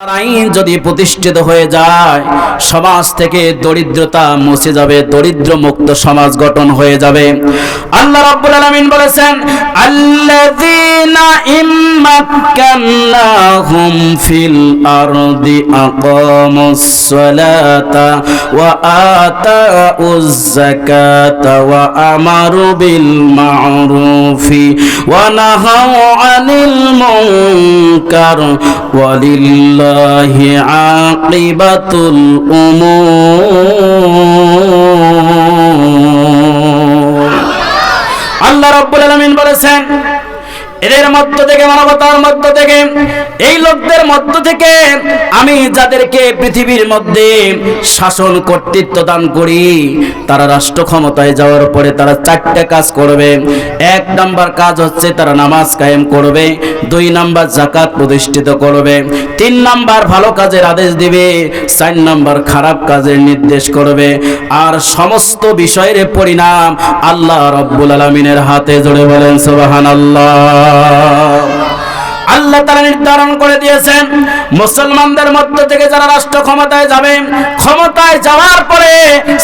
আইন যদি প্রতিষ্ঠিত হয়ে যায়, সমাজ থেকে দরিদ্রতা মুছে যাবে দরিদ্র মুক্ত সমাজ গঠন হয়ে যাবে। আল্লাহ রাব্বুল আলামিন বলেছেন, আল্লাযীনা ইম্মাক্কান্নাহুম ফিল আরদি আকামুস সালাতা ওয়া আতাউজ যাকাতা ওয়া আমারু বিল মা'রুফি ওয়া নাহাউ আনিল মুনকার ওয়ালিল্লাহি আকিবাতুল উমুর আল্লাহ রাব্বুল আলামিন বলেছেন এদের মধ্য থেকে মানবতার মধ্য থেকে এই লোকদের মধ্য থেকে আমি যাদেরকে পৃথিবীর মধ্যে শাসন কর্তৃত্ব দান করি, তারা রাষ্ট্র ক্ষমতায় যাওয়ার পরে তারা চারটে কাজ করবে। এক নাম্বার কাজ হচ্ছে তারা নামাজ কায়েম করবে, দুই নাম্বার জাকাত প্রতিষ্ঠিত করবে, তিন নাম্বার ভালো কাজের আদেশ দিবে, চার নাম্বার খারাপ কাজের নির্দেশ করবে। আর সমস্ত বিষয়ের পরিণাম আল্লাহ রব্বুল আলমিনের হাতে জুড়ে বলেন সুবাহান আল্লাহ আল্লাহ তারা নির্ধারণ করে দিয়েছেন, মুসলমানদের মধ্য থেকে যারা রাষ্ট্র ক্ষমতায় যাবে, ক্ষমতায় যাওয়ার পরে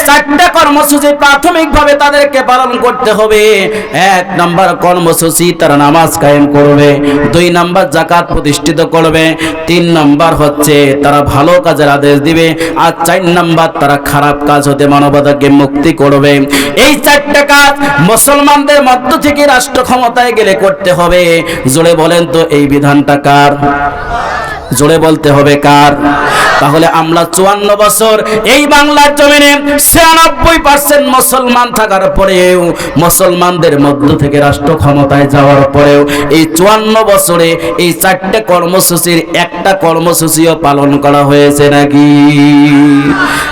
চারটা কর্মসূচি প্রাথমিকভাবে তাদেরকে পালন করতে হবে। এক নাম্বার কর্মসূচি, তারা নামাজ কায়েম করবে। দুই নাম্বার জাকাত প্রতিষ্ঠিত করবে। তিন নাম্বার হচ্ছে, তারা ভালো কাজের আদেশ দিবে। আর চার নাম্বার, তারা খারাপ কাজ হতে মানবতাকে মুক্তি করবে। এই চারটা কাজ মুসলমানদের মধ্য থেকে রাষ্ট্র ক্ষমতায় গেলে করতে হবে। জোরে বলেন তো, এই বিধানটা কার? জোরে বলতে হবে কার? তাহলে আমরা চুয়ান্ন বছর এই বাংলার জমিনে ছিয়ানব্বই পার্সেন্ট মুসলমান থাকার পরেও মুসলমানদের মধ্য থেকে রাষ্ট্র ক্ষমতায় যাওয়ার পরেও এই চুয়ান্ন বছরে এই চারটে কর্মসূচির একটা কর্মসূচিও পালন করা হয়েছে নাকি?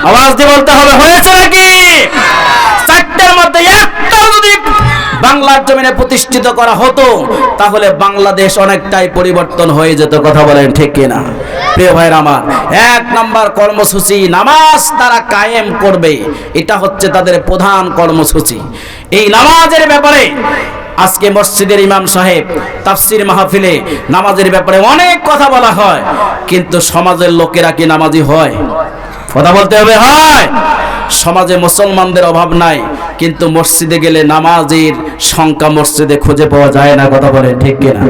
আওয়াজ দিয়ে বলতে হবে, হয়েছে নাকি? চারটের মধ্যে যদি বাংলার জমিনে প্রতিষ্ঠিত করা হতো, তাহলে বাংলাদেশ অনেকটাই পরিবর্তন হয়ে যেত, কথা বলেন ঠিক কিনা? প্রিয় ভাইয়ের আমার, এক নাম্বার কর্মসূচি নামাজ তারা কায়েম করবে, এটা হচ্ছে তাদের প্রধান কর্মসূচি। এই নামাজের ব্যাপারে আজকে মসজিদের ইমাম সাহেব তাফসির মাহফিলে নামাজের ব্যাপারে অনেক কথা বলা হয়, কিন্তু সমাজের লোকেরা কি নামাজি হয়? কথা বলতে হবে, হয়। সমাজে মুসলমানদের অভাব নাই কিন্তু মসজিদে গেলে নামাজের সংখ্যা মসজিদে খুঁজে পাওয়া যায় না, কথা বলে ঠিক কিনা?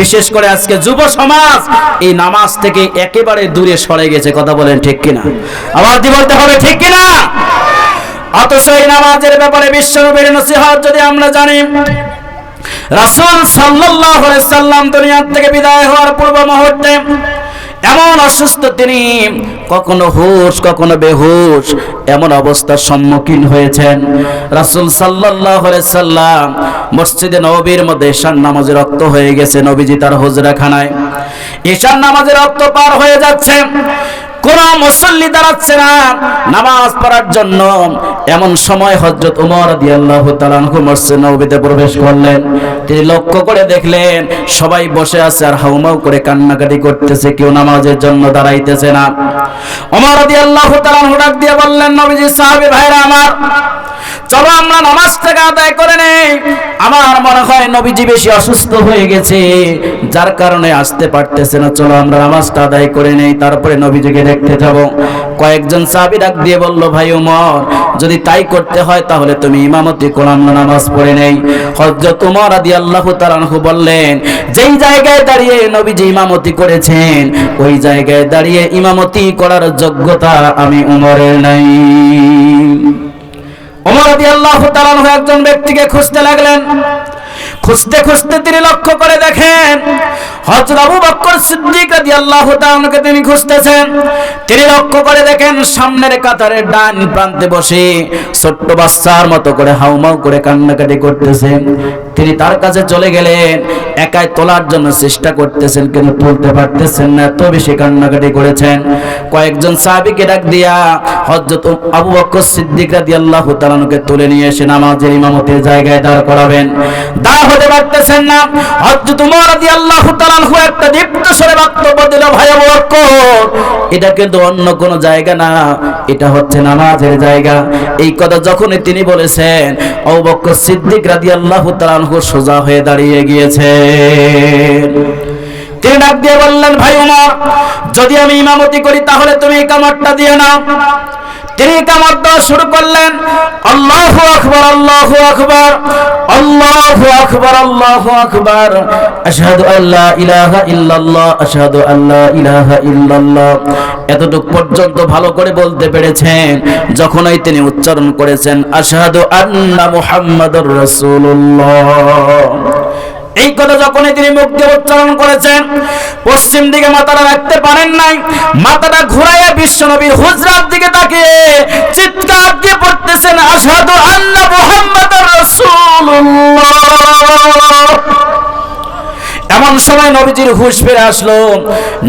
বিশেষ করে আজকে যুব সমাজ এই নামাজ থেকে একেবারে দূরে সরে গেছে, কথা বলেন ঠিক কিনা? আবার দি বলতে হবে ঠিক কিনা? অথচ এই নামাজের ব্যাপারে বিশ্বনবীর নসিহত যদি আমরা জানি, রাসূল সাল্লাল্লাহু আলাইহি সাল্লাম দুনিয়া থেকে বিদায় হওয়ার পূর্ব মুহূর্তে এমন অসুস্থ তিনি কখনো হুশ, কখনো বেহুশ, এমন অবস্থার সম্মুখীন হয়েছেন। রাসূল আলাইহি সাল্লাম মসজিদে নবীর মধ্যে ঈশান নামাজে রক্ত হয়ে গেছে, নবীজি তার হুজরাখানায়। ঈশান নামাজে রক্ত পার হয়ে যাচ্ছে। কোন মুসল্লি দাঁড়াচ্ছে না নামাজ পড়ার জন্য এমন সময় হজরত উমর রাদিয়াল্লাহু তাআলা আনহু মসজিদ নবীতে প্রবেশ করলেন। তিনি লক্ষ্য করে দেখলেন, সবাই বসে আছে আর হাউমাউ করে কান্নাকাটি করতেছে, কেউ নামাজের জন্য দাঁড়াইতেছে না। উমর রাদিয়াল্লাহু তাআলা আনহু ডাক দিয়ে বললেন, নবীজি, সাহাবী ভাইরা আমার চলো আমরা নামাজটাকে আদায় করে নেই। আমার মনে হয় নবীজি বেশি অসুস্থ হয়ে গেছে। যার কারণে আসতে পারতেছে না। চলো আমরা নামাজটা আদায় করে নেই। তারপরে নবীজিকে দেখতে যাব। কয়েকজন সাহাবী ডাক দিয়ে বলল, ভাই ওমর, যদি তাই করতে হয় তাহলে তুমি ইমামতি করো আমরা নামাজ পড়ে নেই। হযরত ওমর রাদিয়াল্লাহু তাআলা আনহু বললেন, যেই জায়গায় দাঁড়িয়ে নবীজি ইমামতি করেছেন, ওই জায়গায় দাঁড়িয়ে ইমামতি করার যোগ্যতা আমি উমরের নাই। একজন ব্যক্তিকে খুঁজতে লাগলেন। খুঁজতে খুঁজতে তিনি লক্ষ্য করে দেখেন, হযরত আবু সিদ্দিক রাদিয়াল্লাহু তাআলাকে তিনি খুঁজতেছেন। তিনি লক্ষ্য করে দেখেন সামনের কাতারের ডান প্রান্তে বসে ছোট্ট বাচ্চার মতো করে হাউমাউ করে কান্নাকাটি করতেছেন। তিনি তার কাছে চলে গেলেন, একাই তোলার জন্য চেষ্টা করতেছেন, কিন্তু তুলতে পারতেছেন না, এত বেশি কান্নাকাটি করেছেন। কয়েকজন সাহাবীকে ডাক দিয়া হযরত আবু বকর সিদ্দিক রাদিয়াল্লাহু তাআলাকে তুলে নিয়ে এসে নামাজের ইমামতের জায়গায় দাঁড় করাবেন। দাঁড় হতে পারতেছেন না। হযরত উমর রাদিয়াল্লাহু তাআলা একটা দীপ্ত স্বরে বক্তব্য দিল, ভাই এটা কিন্তু অন্য কোন জায়গা না। এটা হচ্ছে নামাজের জায়গা। এই কথা যখনই তিনি বলেছেন অবক্ষ সিদ্দিক রাজি আল্লাহ সোজা হয়ে দাঁড়িয়ে গিয়েছেন তিনি ডাক দিয়ে বললেন, ভাই উমর, যদি আমি ইমামতি করি তাহলে তুমি এই কামারটা দিয়ে নাও। তিনি দেওয়া শুরু করলেন। আল্লাহু আকবার আল্লাহু আকবার আল্লাহু আকবার আল্লাহু আকবার। আশহাদু আল্লা ইলাহা ইল্লাল্লাহ, আশহাদু আল্লা ইলাহা ইল্লাল্লাহ। এতটুক পর্যন্ত ভালো করে বলতে পেরেছেন। যখনই তিনি উচ্চারণ করেছেন, আশহাদু আন্না মুহাম্মাদুর রাসূলুল্লাহ। এই কথা যখনই তিনি মুখ দিয়ে উচ্চারণ করেছেন, পশ্চিম দিকে মাথাটা রাখতে পারেন নাই, মাথাটা ঘুরাইয়া বিশ্ব নবীর হুজরার দিকে তাকিয়ে চিৎকার দিয়ে পড়তেছেন আন্না মুহাম্মাদুর রাসূলুল্লাহ। এমন সময় নবীজির হুশ ফিরে আসলো।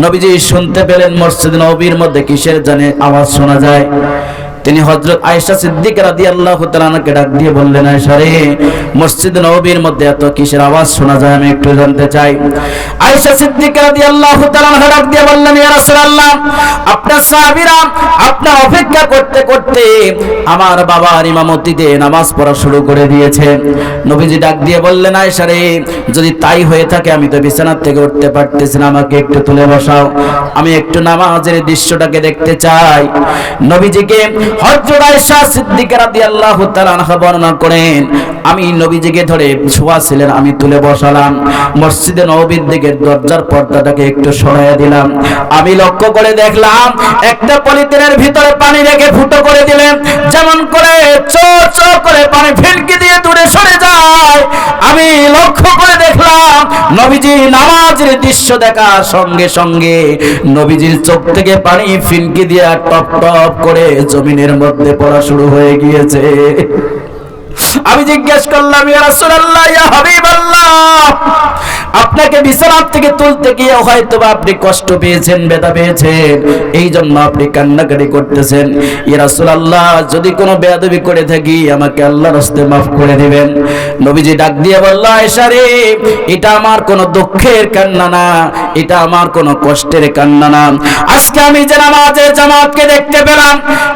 নবীজি শুনতে পেলেন মসজিদ নবীর মধ্যে কিসের জানে আওয়াজ শোনা যায়। তিনি হযরত আয়েশা সিদ্দিকা রাদিয়াল্লাহু তাআলাকে ডাক দিয়ে বললেন, আয়েশা রে, মসজিদ নবীর মধ্যে এত কিসের আওয়াজ শোনা যায় আমি একটু জানতে চাই? আয়েশা সিদ্দিকা রাদিয়াল্লাহু তাআলা ডাক দিয়ে বললেন, ইয়া রাসূলুল্লাহ, আপনার সাহাবীরা আপনার অপেক্ষা করতে করতে আমার বাবার ইমামতিতে নামাজ পড়া শুরু করে দিয়েছে। নবীজি ডাক দিয়ে বললেন, আয়েশা রে, যদি তাই হয়ে থাকে আমি তো বিছানার থেকে উঠতে পারতেছি না, আমাকে একটু তুলে বসাও। আমি একটু নামাজের দৃশ্যটাকে দেখতে চাই। নবীজিকে বর্ণনা করেন, আমি নবীজিকে আমি তুলে বসালাম। লক্ষ্য করে দেখলাম, একটা পলিথিনের ভিতরে পানি রেখে ফুটো করে দিলেন। যেমন করে চো চো করে পানি ফিনকি দিয়ে দূরে সরে যায়। আমি লক্ষ্য করে দেখলাম, নবীজি নামাজের দৃশ্য দেখার সঙ্গে সঙ্গে নবীজির চোখ থেকে পানি ফিনকি দিয়ে টপ টপ করে জমিনের মধ্যে পড়া শুরু হয়ে গিয়েছে। আমি জিজ্ঞেস করলাম আপনাকে বিছানা থেকে তুলতে গিয়ে হয়তো আপনি কষ্ট পেয়েছেন, ব্যথা পেয়েছেন। এই জন্য আপনি কান্নাকাটি করতেছেন। ইয়া যদি কোনো বেয়াদবি করে থাকি, আমাকে আল্লাহর রাস্তে maaf করে দিবেন। নবীজি ডাক দিয়ে বলল আয়েশা রে এটা আমার কোনো দুঃখের কান্না না, এটা আমার কোনো কষ্টের কান্না না। আজকে আমি যে নামাজের জামাতকে দেখতে পেলাম,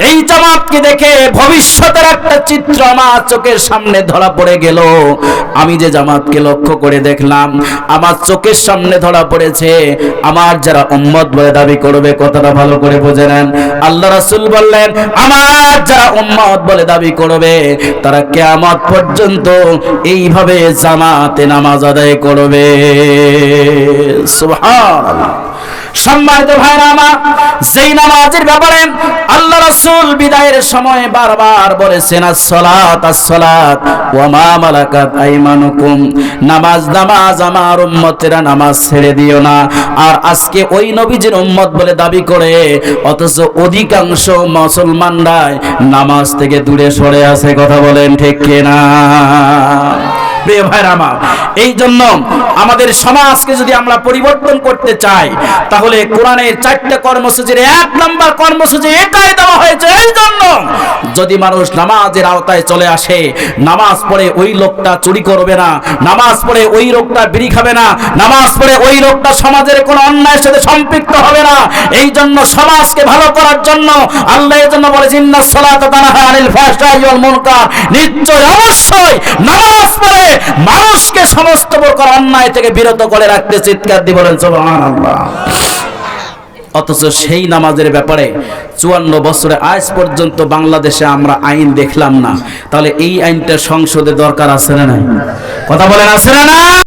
এই জামাতকে দেখে ভবিষ্যতের একটা চিত্র আমার চোখের সামনে ধরা পড়ে গেল। আমি যে জামাতকে লক্ষ্য করে দেখলাম, আমার চোখের সামনে ধরা পড়েছে। আমার যারা উম্মত বলে দাবি করবে, কথাটা ভালো করে বুঝে নেন। আল্লাহ রাসুল বললেন, আমার যারা উম্মত বলে দাবি করবে, তারা কিয়ামত পর্যন্ত এইভাবে জামাতে নামাজ আদায় করবে। সুবহানাল্লাহ। সম্মানিত ভাইরা আমার, যেই নামাজের ব্যাপারে আল্লাহ বিদায়ের সময় বারবার বলেছেন ওয়া মালাকাত আইমানুকুম। নামাজ নামাজ আমার উম্মতেরা নামাজ ছেড়ে দিও না। আর আজকে ওই নবীজির উম্মত বলে দাবি করে, অথচ অধিকাংশ মুসলমানরাই নামাজ থেকে দূরে সরে আছে, কথা বলেন ঠিক কিনা? প্রিয় ভাইরা আমার এই জন্য আমাদের সমাজকে যদি আমরা পরিবর্তন করতে চাই, তাহলে কোরআনের চারটে কর্মসূচির এক নম্বর কর্মসূচি এটাই দেওয়া হয়েছে এই জন্য যদি মানুষ নামাজের আওতায় চলে আসে, নামাজ পড়ে ওই লোকটা চুরি করবে না, নামাজ পড়ে ওই লোকটা বিড়ি খাবে না, নামাজ পড়ে ওই লোকটা সমাজের কোনো অন্যায়ের সাথে সম্পৃক্ত হবে না এই জন্য সমাজকে ভালো করার জন্য আল্লাহ জন্য বলে জিন্নাস সালাত তানাহা আনিল ফাহশাই মুনকার। নিশ্চয়, অবশ্যই নামাজ পড়ে মানুষকে সমস্ত প্রকার অন্যায় থেকে বিরত করে রাখতে চিৎকার দিয়ে বলেন অথচ সেই নামাজের ব্যাপারে চুয়ান্ন বছরে আজ পর্যন্ত বাংলাদেশে আমরা আইন দেখলাম না। তাহলে এই আইনটা সংসদে দরকার আছে না নাই? কথা বলেন, আছে না